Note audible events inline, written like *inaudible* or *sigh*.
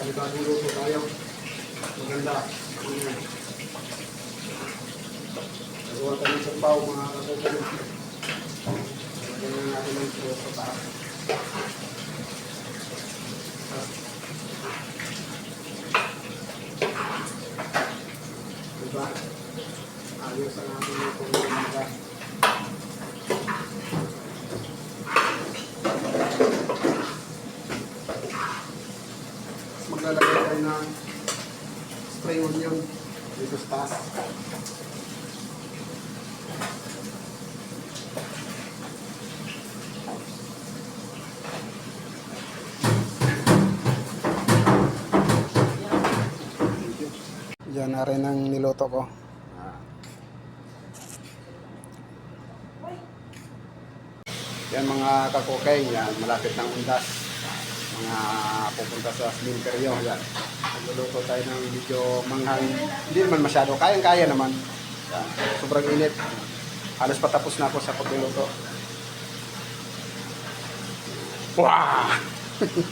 Panibagong luto tayo. Maganda. Mm. Nagawa tayo ng sampaw, mga kakukulo. Lagyan na natin ng sa taas. Diba? Ayos ang ating luto ng mga. Maglalagay tayo ng spray onion dito sa taas. Yan na rin ang niloto ko. Yan mga kakukay, yan, malapit ng undas. Mga pupunta sa Slimperio, yan. Nagluluto tayo ng medyo manghang, hindi naman masyado, kayang-kaya naman. Yan. Sobrang init. Halos patapos na ako sa pagluluto. Wow! *laughs*